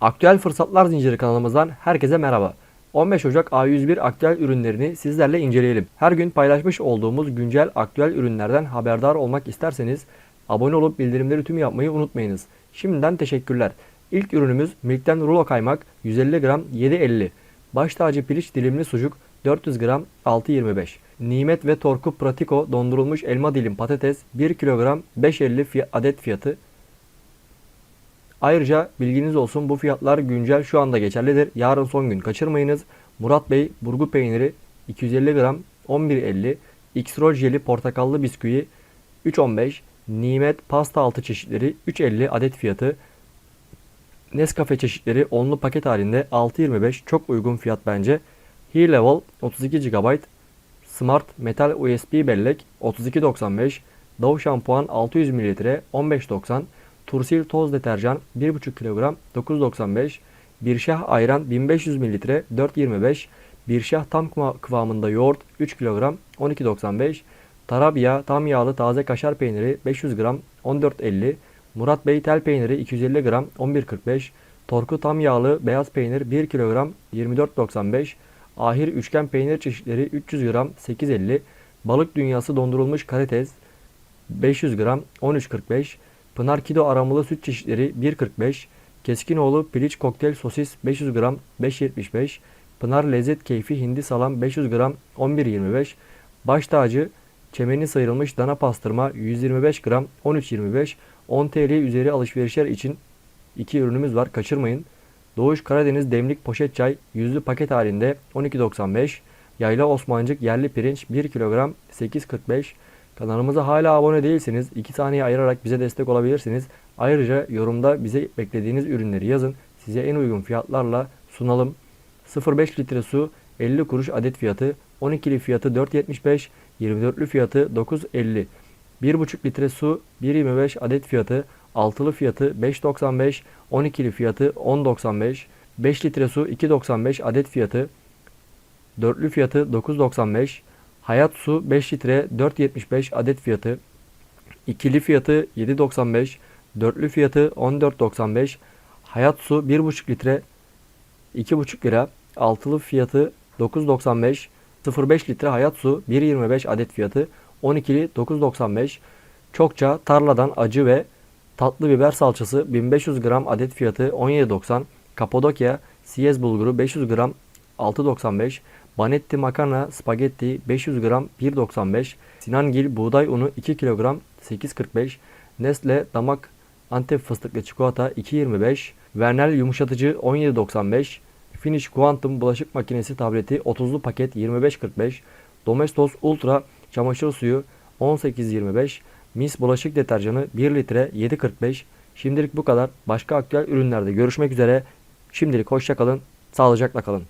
Aktüel Fırsatlar Zinciri kanalımızdan herkese merhaba. 15 Ocak A101 aktüel ürünlerini sizlerle inceleyelim. Her gün paylaşmış olduğumuz güncel aktüel ürünlerden haberdar olmak isterseniz abone olup bildirimleri tüm yapmayı unutmayınız. Şimdiden teşekkürler. İlk ürünümüz Milk'ten rulo kaymak 150 gram 7.50. Baş tacı piliç dilimli sucuk 400 gram 6.25. Nimet ve Torku Pratico dondurulmuş elma dilim patates 1 kilogram 5.50 fiy- adet fiyatı. Ayrıca bilginiz olsun bu fiyatlar güncel şu anda geçerlidir. Yarın son gün kaçırmayınız. Murat Bey burgu peyniri 250 gram 11.50. X-Roll jeli portakallı bisküvi 3.15. Nimet pasta altı çeşitleri 3.50 adet fiyatı. Nescafe çeşitleri onlu paket halinde 6.25 çok uygun fiyat bence. He Level 32 GB Smart metal USB bellek 32.95 Dove şampuan 600 ml 15.90 Tursil toz deterjan 1.5 kilogram 9.95 Birşah ayran 1500 ml 4.25 Birşah tam kıva- kıvamında yoğurt 3 kilogram 12.95 Tarabya tam yağlı taze kaşar peyniri 500 gram 14.50 Murat Bey tel peyniri 250 gram 11.45 Torku tam yağlı beyaz peynir 1 kilogram 24.95 Ahir üçgen peynir çeşitleri 300 gram 8.50 Balık dünyası dondurulmuş karides 500 gram 13.45 Pınar Kido aromalı süt çeşitleri 1.45 Keskinoğlu piliç kokteyl sosis 500 gram 5.75 Pınar lezzet keyfi hindi salam 500 gram 11.25 Baş tacı çemeni sıyrılmış dana pastırma 125 gram 13.25 10 TL üzeri alışverişler için iki ürünümüz var kaçırmayın. Doğuş Karadeniz demlik poşet çay yüzlü paket halinde 12.95 Yayla Osmancık yerli pirinç 1 kilogram 8.45 Kanalımıza hala abone değilseniz 2 saniye ayırarak bize destek olabilirsiniz. Ayrıca yorumda bize beklediğiniz ürünleri yazın. Size en uygun fiyatlarla sunalım. 0.5 litre su 50 kuruş adet fiyatı, 12'li fiyatı 4.75, 24'lü fiyatı 9.50. 1.5 litre su 1.25 adet fiyatı, 6'lı fiyatı 5.95, 12'li fiyatı 10.95, 5 litre su 2.95 adet fiyatı, Dörtlü fiyatı 9.95. Hayat su 5 litre 4.75 adet fiyatı. İkili fiyatı 7.95. Dörtlü fiyatı 14.95. Hayat su 1.5 litre 2.5 lira. Altılı fiyatı 9.95. 0.5 litre hayat su 1.25 adet fiyatı. 12'li 9.95. Çokça tarladan acı ve tatlı biber salçası 1500 gram adet fiyatı 17.90. Kapadokya siyez bulguru 500 gram 6.95. Banetti makarna spagetti 500 gram 1.95. Sinangil buğday unu 2 kilogram 8.45. Nestle damak Antep fıstıklı çikolata 2.25. Vernel yumuşatıcı 17.95. Finish Quantum bulaşık makinesi tableti 30'lu paket 25.45. Domestos Ultra çamaşır suyu 18.25. Mis bulaşık deterjanı 1 litre 7.45. Şimdilik bu kadar. Başka aktüel ürünlerde görüşmek üzere. Şimdilik hoşça kalın. Sağlıcakla kalın.